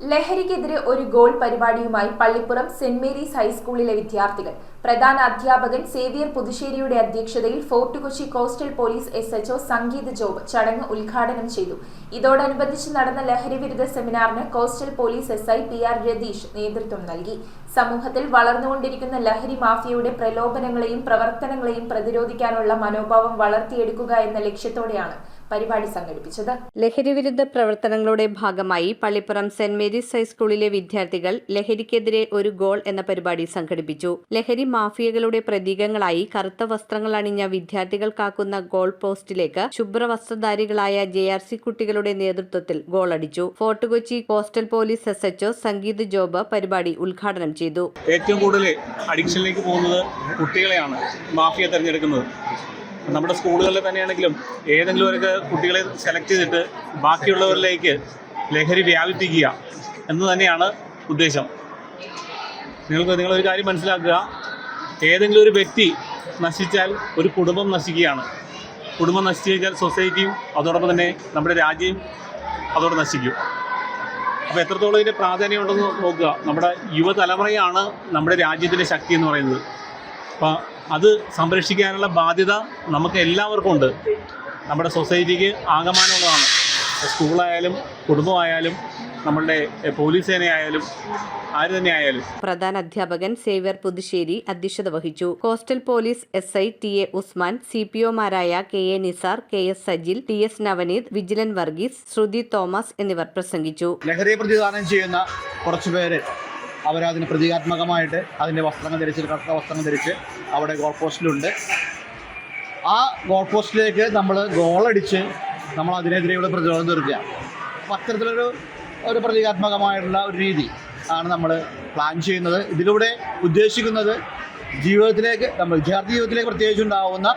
ലഹരിക്കെതിരെ ഒരു ഗോൾ പരിപാടിയുമായി പള്ളിപ്പുറം സെന്റ് മേരീസ് ഹൈസ്കൂളിലെ വിദ്യാർത്ഥികൾ. പ്രധാന അധ്യാപകൻ സേവിയർ പുതുശ്ശേരിയുടെ അധ്യക്ഷതയിൽ fort Kochi coastal police S HO Sangeeth Job ചടങ്ങ് ഉദ്ഘാടനം ചെയ്തു. ഇതോടനുബന്ധിച്ച് നടന്ന ലഹരി വിരുദ്ധ സെമിനാറിന് coastal police S I P R Ratheesh നേതൃത്വം നൽകി. സമൂഹത്തിൽ വളർന്നുകൊണ്ടിരിക്കുന്ന ലഹരി മാഫിയയുടെ പ്രലോഭനങ്ങളെയും പ്രവർത്തനങ്ങളെയും പ്രതിരോധിക്കാനുള്ള മനോഭാവം വളർത്തിയെടുക്കുക എന്ന ലക്ഷ്യത്തോടെയാണ് പരിപാടി സംഘടിപ്പിച്ചത്. ലഹരിവിരുദ്ധ പ്രവർത്തനങ്ങളുടെ ഭാഗമായി പള്ളിപ്പുറം സെന്റ് മേരീസ് ഹൈസ്കൂളിലെ വിദ്യാർത്ഥികൾ ലഹരിക്കെതിരെ ഒരു ഗോൾ എന്ന പരിപാടി സംഘടിപ്പിച്ചു. ലഹരി മാഫിയകളുടെ പ്രതീകങ്ങളായി കറുത്ത വസ്ത്രങ്ങൾ അണിഞ്ഞ വിദ്യാർത്ഥികൾ കാക്കുന്ന ഗോൾ പോസ്റ്റിലേക്ക് ശുഭ്രവസ്ത്രധാരികളായ ജെ ആർ സി കുട്ടികളുടെ നേതൃത്വത്തിൽ ഗോളടിച്ചു fort Kochi coastal police S HO Sangeeth Job പരിപാടി ഉദ്ഘാടനം ചെയ്തു. ഏറ്റവും കൂടുതൽ അഡിക്ഷനിലേക്ക് പോകുന്നത് കുട്ടികളെയാണ് മാഫിയ തിരഞ്ഞെടുക്കുന്നത്. നമ്മുടെ സ്കൂളുകളിൽ തന്നെയാണെങ്കിലും ഏതെങ്കിലും ഒരു കുട്ടികളെ സെലക്ട് ചെയ്തിട്ട് ബാക്കിയുള്ളവരിലേക്ക് ലഹരി വ്യാപിപ്പിക്കുക എന്ന് തന്നെയാണ് ഉദ്ദേശം. നിങ്ങൾക്ക് നിങ്ങളൊരു കാര്യം മനസ്സിലാക്കുക. ഏതെങ്കിലും ഒരു വ്യക്തി നശിച്ചാൽ ഒരു കുടുംബം നശിക്കുകയാണ്. കുടുംബം നശിച്ചു കഴിഞ്ഞാൽ സൊസൈറ്റിയും അതോടൊപ്പം തന്നെ നമ്മുടെ രാജ്യവും അതോടെ നശിക്കും. അപ്പോൾ എത്രത്തോളം ഇതിന്റെ പ്രാധാന്യം ഉണ്ടെന്ന് നോക്കുക. നമ്മുടെ യുവതലമുറയാണ് നമ്മുടെ രാജ്യത്തിന്റെ ശക്തി എന്ന് പറയുന്നത്. അപ്പോൾ അത് സംരക്ഷിക്കാനുള്ള ബാധ്യത നമുക്ക് എല്ലാവർക്കും ഉണ്ട്. നമ്മുടെ സൊസൈറ്റിക്ക് ആകമാനമുള്ളതാണ്. സ്കൂളായാലും കുടുംബമായാലും നമ്മളുടെ പോലീസ് സേനയായാലും ആര് തന്നെയായാലും. പ്രധാന അധ്യാപകൻ സേവ്യർ പുതുശ്ശേരി അധ്യക്ഷത വഹിച്ചു. Coastal police S I T A Usman C P ഒമാരായ K A Nisar K S Sajil T S Navaneeth Vijilan Varghese Shruthi Thomas എന്നിവർ പ്രസംഗിച്ചു. ലഹരി പ്രതിദാനം ചെയ്യുന്ന കുറച്ച് പേര് അവരതിന് പ്രതീകാത്മകമായിട്ട് അതിന്റെ വസ്ത്രങ്ങൾ ധരിച്ച് കറുത്ത വസ്ത്രങ്ങൾ ധരിച്ച് അവിടെ ഗോൾ പോസ്റ്റിലുണ്ട് ആ ഗോൾ പോസ്റ്റിലേക്ക് നമ്മൾ ഗോളടിച്ച് നമ്മൾ അതിനെതിരെയുള്ള പ്രതിരോധം തീർക്കുക. അപ്പം അത്തരത്തിലൊരു ഒരു പ്രതീകാത്മകമായിട്ടുള്ള ഒരു രീതി ആണ് നമ്മൾ പ്ലാൻ ചെയ്യുന്നത്. ഇതിലൂടെ ഉദ്ദേശിക്കുന്നത് ജീവിതത്തിലേക്ക് നമ്മൾ വിദ്യാർത്ഥി ജീവിതത്തിലേക്ക് പ്രത്യേകിച്ച് ഉണ്ടാവുന്ന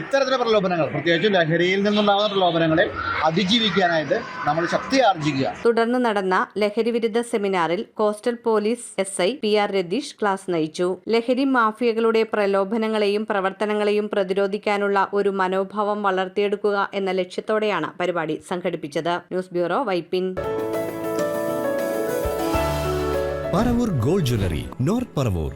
ഇത്തരത്തിലെ പ്രലോഭനങ്ങൾ പ്രത്യേകിച്ചും ലഹരിയിൽ നിന്നുണ്ടാകുന്ന പ്രലോഭനങ്ങളെ അതിജീവിക്കാനായിട്ട് നമ്മൾ ശക്തി ആർജിക്കുക. തുടർന്ന് നടന്ന ലഹരി വിരുദ്ധ സെമിനാറിൽ coastal police S I P R Ratheesh class നയിച്ചു. ലഹരി മാഫിയകളുടെ പ്രലോഭനങ്ങളെയും പ്രവർത്തനങ്ങളെയും പ്രതിരോധിക്കാനുള്ള ഒരു മനോഭാവം വളർത്തിയെടുക്കുക എന്ന ലക്ഷ്യത്തോടെയാണ് പരിപാടി സംഘടിപ്പിച്ചത്. News bureau Vypin. Paravur gold jewellery north Paravur